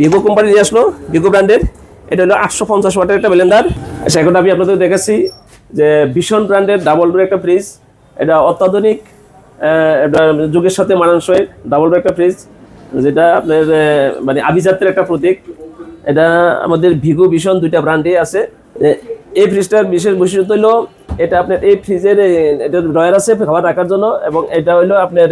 Vivo company নিয়ে আসলো Vivo ব্র্যান্ডের এটা হলো আটশো পঞ্চাশ ওয়াটের একটা ব্লেন্ডার আচ্ছা এখন আমি আপনাদের দেখাচ্ছি যে ভীষণ ব্র্যান্ডের ডাবল ডোর একটা ফ্রিজ এটা অত্যাধুনিক যুগের সাথে মানানসই ডাবল ডোর একটা ফ্রিজ যেটা আপনার মানে আভিজাত্যের একটা প্রতীক। এটা আমাদের ভিগো ভীষণ দুইটা ব্র্যান্ডে আছে। এই ফ্রিজটার বিশেষ বৈশিষ্ট্য হলো, এটা আপনার এই ফ্রিজের এটা ড্রয়ার আছে খাবার রাখার জন্য এবং এটা হলো আপনার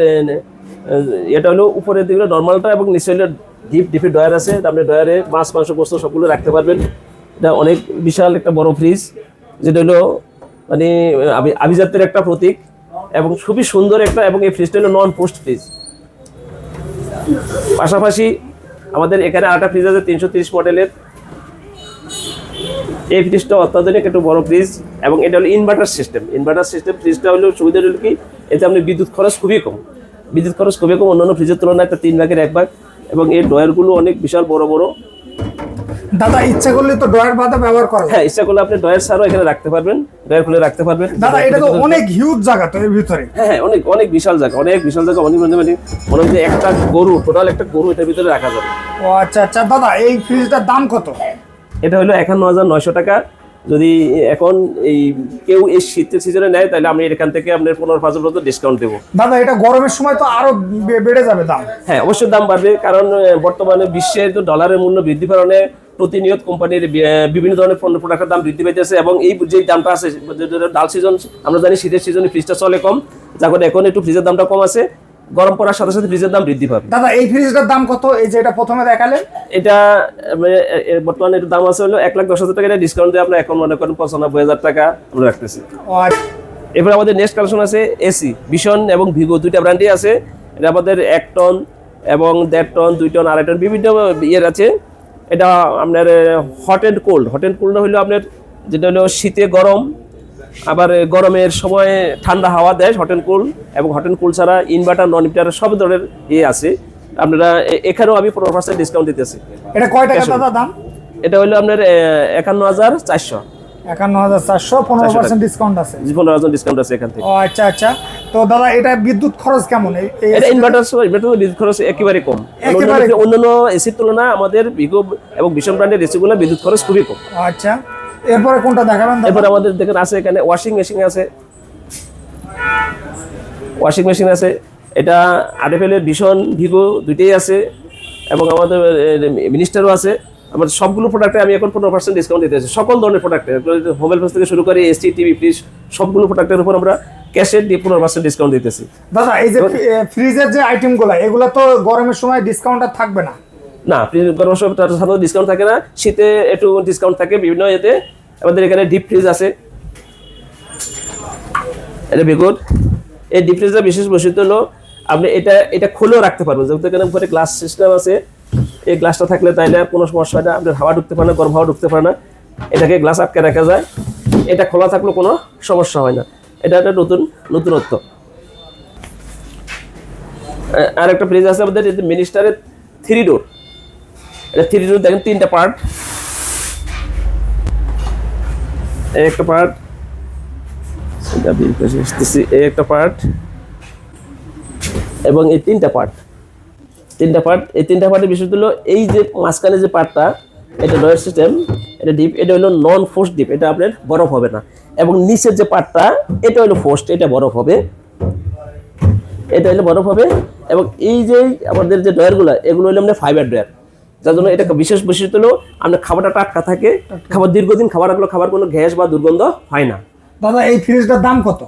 এটা হলো উপরের দিকে নর্মালটা এবং নিচে হলো ডিপ ডিপের ড্রয়ার আছে। আপনি ড্রয়ারে মাছ, মাংস, গোস্ত সবগুলো রাখতে পারবেন। এটা অনেক বিশাল একটা বড় ফ্রিজ যেটা হলো মানে আভি- আভিজাত্যের একটা প্রতীক এবং খুবই সুন্দর একটা এবং এই ফ্রিজটা হলো নন পোস্ট ফ্রিজ পাশাপাশি আমাদের এখানে আটা ফ্রিজ আছে, তিনশো তিরিশ মডেলের। এই ফ্রিজটা অত্যাধুনিক একটু বড় ফ্রিজ এবং এটা হলো ইনভার্টার সিস্টেম ইনভার্টার সিস্টেম ফ্রিজটা হলো সুবিধা হলো কি? এতে আপনি বিদ্যুৎ খরচ খুবই কম। বিদ্যুৎ খরচ খুবই কম অন্যান্য ফ্রিজের তুলনায় একটা তিন ভাগের এক ভাগ এবং এই ডয়ারগুলো অনেক বিশাল বড় বড়। দাদা ইচ্ছা করলে তো ড্রয়ার বাদা ব্যবহার করা হ্যাঁ ইচ্ছা করলে আপনি ডয়ার ছাড়াও এখানে রাখতে পারবেন ডয়ার খুলে রাখতে পারবেন। দাদা এটা তো অনেক হিউজ জায়গা তো এর ভিতরে। হ্যাঁ হ্যাঁ অনেক অনেক বিশাল জায়গা অনেক বিশাল জায়গা অনেক মানে মানে মনে যে একটা গরু টোটাল একটা গরু এটার ভিতরে রাখা যাবে। ও আচ্ছা আচ্ছা দাদা এই ফ্রিজটার দাম কত? এটা হলো একান্ন হাজার নয়শো টাকা যদি এখন এই কেউ এই শীতের সিজনে নেয় তাহলে আমি এখান থেকে আপনার পনেরো পাঁচ পর্যন্ত ডিসকাউন্ট দেবো দাদা এটা গরমের সময় তো আরও বেড়ে যাবে দাম হ্যাঁ অবশ্যই দাম বাড়বে কারণ বর্তমানে বিশ্বে তো ডলারের মূল্য বৃদ্ধি কারণে প্রতিনিয়ত কোম্পানির বিভিন্ন ধরনের পণ্য প্রোডাক্টের দাম বৃদ্ধি পাইতেছে এবং এই যে দামটা আছে ডাল সিজন আমরা জানি শীতের সিজনে ফ্রিজটা চলে কম যার এখন একটু ফ্রিজের দামটা কম আছে গরম পড়ার সাথে সাথে ফ্রিজের দাম বৃদ্ধি পাবে। দাদা এই ফ্রিজটার দাম কত? এই যে এটা প্রথমে দেখালেন। এটা বর্তমানে এটার দাম আছে হলো এক লাখ দশ হাজার টাকা। ডিসকাউন্ট দিয়ে আমরা এখন মনে করেন পঁচানব্বই হাজার টাকা আমরা রাখতেছি। আচ্ছা। আমাদের নেক্সট কালেকশন আছে এসি ভীষণ এবং ভিভো দুইটা ব্র্যান্ডই আছে। এটা আমাদের এক টন এবং দেড় টন দুই টন আড়াই টন বিভিন্ন ইয়ের আছে। এটা আপনার hot and cold hot and cold হলো আপনার যেটা হলো শীতে গরম আবার গরমের সময় ঠান্ডা হাওয়া দেয় হট অ্যান্ড কুল এবং হট অ্যান্ড কুল ছাড়া ইনভার্টার নন ইনভার্টার সব ধরনের ইয়ে আছে। আপনারা এখানেও আমি পনেরো পার্সেন্ট ডিসকাউন্ট দিতেছি। এটা কয় টাকা দাদা দাম? এটা হলো আপনার একান্ন হাজার চারশো। একান্ন হাজার চারশো পনেরো পার্সেন্ট ডিসকাউন্ট আছে। পনেরো হাজার ডিসকাউন্ট আছে এখান থেকে। ও আচ্ছা আচ্ছা। তো দাদা এটা বিদ্যুৎ খরচ কেমন? এটা ইনভার্টার ইনভার্টার বিদ্যুৎ খরচ একেবারে কম। অন্যান্য- অন্যান্য এসির তুলনায় আমাদের ভিগো এবং ভীষণ ব্র্যান্ডের এসিগুলো বিদ্যুৎ খরচ খুবই কম। আচ্ছা। এরপরে কোনটা দেখাবেন এরপর আমাদের দেখেন আছে এখানে ওয়াশিং মেশিন আছে। ওয়াশিং মেশিন আছে। এটা আরএফএলের ভীষণ ভিগো দুইটাই আছে এবং আমাদের মিনিস্টারও আছে। আমাদের সবগুলো প্রোডাক্টে আমি এখন পনেরো পার্সেন্ট ডিসকাউন্ট দিতেছি সকল ধরনের প্রোডাক্টে মোবাইল ফোন থেকে শুরু করে এসি টিভি ফ্রিজ সবগুলো প্রোডাক্টের উপর আমরা ক্যাশের দিয়ে পনেরো পার্সেন্ট ডিসকাউন্ট দিতেছি। দাদা এই যে ফ্রিজের যে আইটেমগুলো এগুলো তো গরমের সময় ডিসকাউন্ট আর থাকবে না। না গরম সময় তার সাথে ডিসকাউন্ট থাকে না, শীতে একটু ডিসকাউন্ট থাকে বিভিন্ন এতে আমাদের এখানে ডিপ ফ্রিজ আছে। এটা বেগুন এই ডিপ ফ্রিজের বিশেষ বৈশিষ্ট্য হলো, আপনি এটা এটা খুলেও রাখতে পারবেন। যেহেতু এখানে উপরে গ্লাস সিস্টেম আছে, এই গ্লাসটা থাকলে তাইলে আর কোনো সমস্যা হয় না। আপনার হাওয়া ঢুকতে পারে না, গরম হাওয়া ঢুকতে পারে না। এটাকে গ্লাস আটকে রাখা যায়। এটা খোলা থাকলেও কোনো সমস্যা হয় না। এটা একটা নতুন, নতুনত্ব। আর একটা ফ্রিজ আছে আমাদের মিনিস্টারের থ্রি ডোর এটা থ্রি ডোর দেখেন তিনটা পার্ট এই একটা পার্ট এটা আসতেছি, এই একটা পার্ট এবং এই তিনটা পার্ট তিনটা পার্ট এই তিনটা পার্টের বিষয় হলো এই যে মাঝখানে যে পার্টটা এটা ডয়ার সিস্টেম এটা ডিপ এটা হলো নন ফোর্স ডিপ এটা আপনার বরফ হবে না। এবং নিচের যে পার্টটা এটা হলো ফোর্সড এটা বরফ হবে। এটা হলো বরফ হবে। এবং এই যে আমাদের যে ডয়ারগুলো এগুলো হলো আপনার ফাইবার ডয়ার যার জন্য এটা বিশেষ বৈশিষ্ট্য হলো আপনার খাবারটা টাটকা থাকে খাবার দীর্ঘদিন খাবার রাখলে খাবার কোনো গ্যাস বা দুর্গন্ধ হয় না। দাদা এই ফ্রিজটার দাম কত?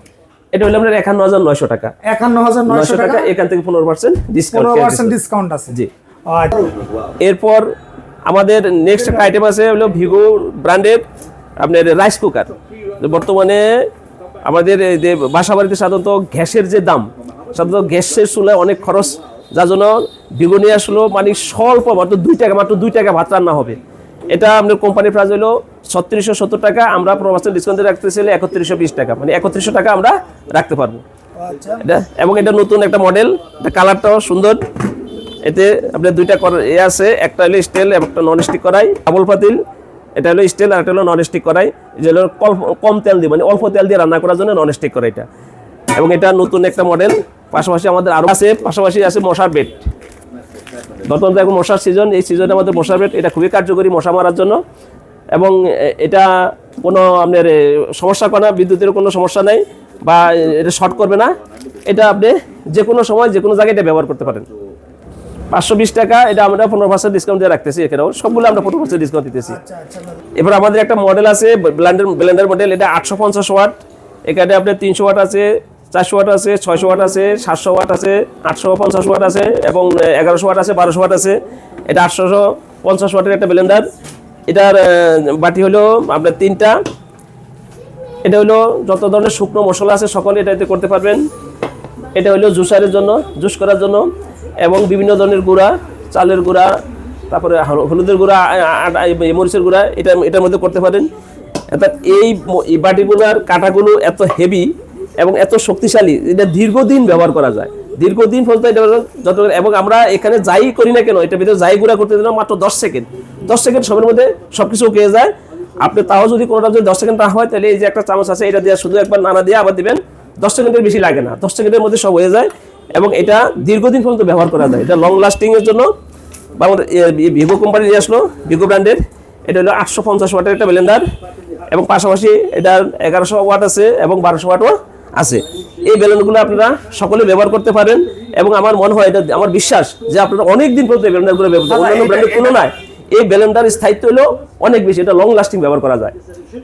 এটা হলো আপনার একান্ন হাজার নয়শো টাকা। একান্ন হাজার নয়শো টাকা? এখান থেকে পনেরো পার্সেন্ট ডিসকাউন্ট পার্সেন্ট ডিসকাউন্ট আছে। জি। এরপর আমাদের নেক্সট একটা আইটেম আছে হলো ভিগো ব্র্যান্ডের আপনার রাইস কুকার বর্তমানে আমাদের এই যে বাসা বাড়িতে সাধারণত গ্যাসের যে দাম সাধারণত গ্যাসের চুলায় অনেক খরচ যার জন্য ভিগো নিয়ে আসলো মানে স্বল্প মাত্র দুই টাকা মাত্র দুই টাকা ভাত রান্না হবে। এটা আপনার কোম্পানির প্রাইস হলো ছত্রিশশো সত্তর টাকা আমরা পনেরো পার্সেন্ট ডিসকাউন্ট রাখতেছি একত্রিশশো বিশ টাকা মানে একত্রিশশো টাকা আমরা রাখতে পারব। আচ্ছা। এটা এবং এটা নতুন একটা মডেল এটা কালারটাও সুন্দর। এতে আপনার দুইটা এ আছে একটা হলো স্টিল এবং একটা নন স্টিক করাই ডাবল পাতিল এটা হলো স্টিল আর একটা হলো নন স্টিক করাই যে হলো কম তেল দিয়ে মানে অল্প তেল দিয়ে রান্না করার জন্য নন স্টিক করাইটা এবং এটা নতুন একটা মডেল পাশাপাশি আমাদের আরও আছে পাশাপাশি আছে মশার বেড বর্তমানে এখন মশার সিজন এই সিজনে আমাদের মশার বেট এটা খুবই কার্যকরী মশা মারার জন্য। এবং এটা কোনো আপনার সমস্যা করে না বিদ্যুতের কোনো সমস্যা নেই বা এটা শর্ট করবে না। এটা আপনি যে কোনো সময় যে কোনো জায়গায় এটা ব্যবহার করতে পারেন। পাঁচশো বিশ টাকা এটা আমরা পনেরো পার্সেন্ট ডিসকাউন্ট দিয়ে রাখতেছি এখানেও। সবগুলো আমরা পনেরো পার্সেন্ট ডিসকাউন্ট দিতেছি। আচ্ছা আচ্ছা এবার আমাদের একটা মডেল আছে ব্লেন্ডার ব্ল্যান্ডার মডেল এটা আটশো পঞ্চাশ ওয়াট এখানে আপনার তিনশো ওয়াট আছে চারশো ওয়াট আছে, ছয়শো ওয়াট আছে, সাতশো ওয়াট আছে, আটশো, পঞ্চাশ ওয়াট আছে এবং এগারোশো ওয়াট আছে, বারোশো ওয়াট আছে। এটা আটশো পঞ্চাশ ওয়াটের একটা ব্লেন্ডার। এটার বাটি হলো আপনার তিনটা। এটা হলো যত ধরনের শুকনো মশলা আছে, সকলে এটাতে করতে পারবেন। এটা হলো জুসারের জন্য, জুস করার জন্য এবং বিভিন্ন ধরনের গুঁড়া, চালের গুঁড়া, তারপরে হল- হলুদের গুঁড়া মরিচের গুঁড়া, এটা, এটার মধ্যে করতে পারেন। অর্থাৎ এই বাটিগুলোর কাঁটাগুলো এত হেভি এবং এত শক্তিশালী, এটা দীর্ঘদিন ব্যবহার করা যায়। দীর্ঘদিন পর্যন্ত এটা যত এবং আমরা এখানে যাই করি না কেন এটা ভিতরে যাই গুঁড়া করতে দিলাম মাত্র দশ সেকেন্ড। দশ সেকেন্ড সময়ের মধ্যে সব কিছু পেয়ে যায়। আপনি তাও যদি কোনোটা যদি দশ সেকেন্ড না হয়, তাহলে এই যে একটা চামচ আছে, এটা দিয়ে শুধু একবার নাড়া দিয়ে আবার দিবেন। দশ সেকেন্ডের বেশি লাগে না। দশ সেকেন্ডের মধ্যে সব হয়ে যায় এবং এটা দীর্ঘদিন পর্যন্ত ব্যবহার করা যায়। এটা লং লাস্টিংয়ের জন্য ভিভো কোম্পানি নিয়ে আসলো ভিভো ব্র্যান্ডের এটা হলো আটশো পঞ্চাশ ওয়াটের একটা ব্লেন্ডার এবং পাশাপাশি এটা এগারোশো ওয়াট আছে এবং বারোশো ওয়াটও আছে। এই ব্লেন্ডারগুলো আপনারা সকলে ব্যবহার করতে পারেন এবং আমার মনে হয় এটা আমার বিশ্বাস যে আপনারা অনেক দিন পর্যন্ত এই ব্লেন্ডারগুলো ব্যবহার করতে অন্যান্য ব্র্যান্ডের তুলনায় এই ব্লেন্ডার স্থায়িত্ব হলো অনেক বেশি এটা লং লাস্টিং ব্যবহার করা যায়।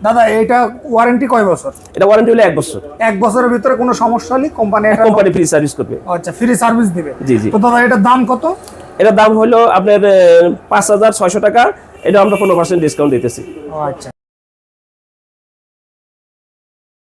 দাদা এটা ওয়ারেন্টি কয় বছর? এটা ওয়ারেন্টি হলো এক বছর। এক বছরের ভিতরে কোনো সমস্যা হলে কোম্পানি এটা কোম্পানি ফ্রি সার্ভিস করবে। আচ্ছা ফ্রি সার্ভিস দিবে। জি, জি। তো দাদা এটার দাম কত? এটার দাম হলো আপনার পাঁচ হাজার ছয়শো টাকা। এটা আমরা পনেরো পার্সেন্ট ডিসকাউন্ট দিতেছি। আচ্ছা।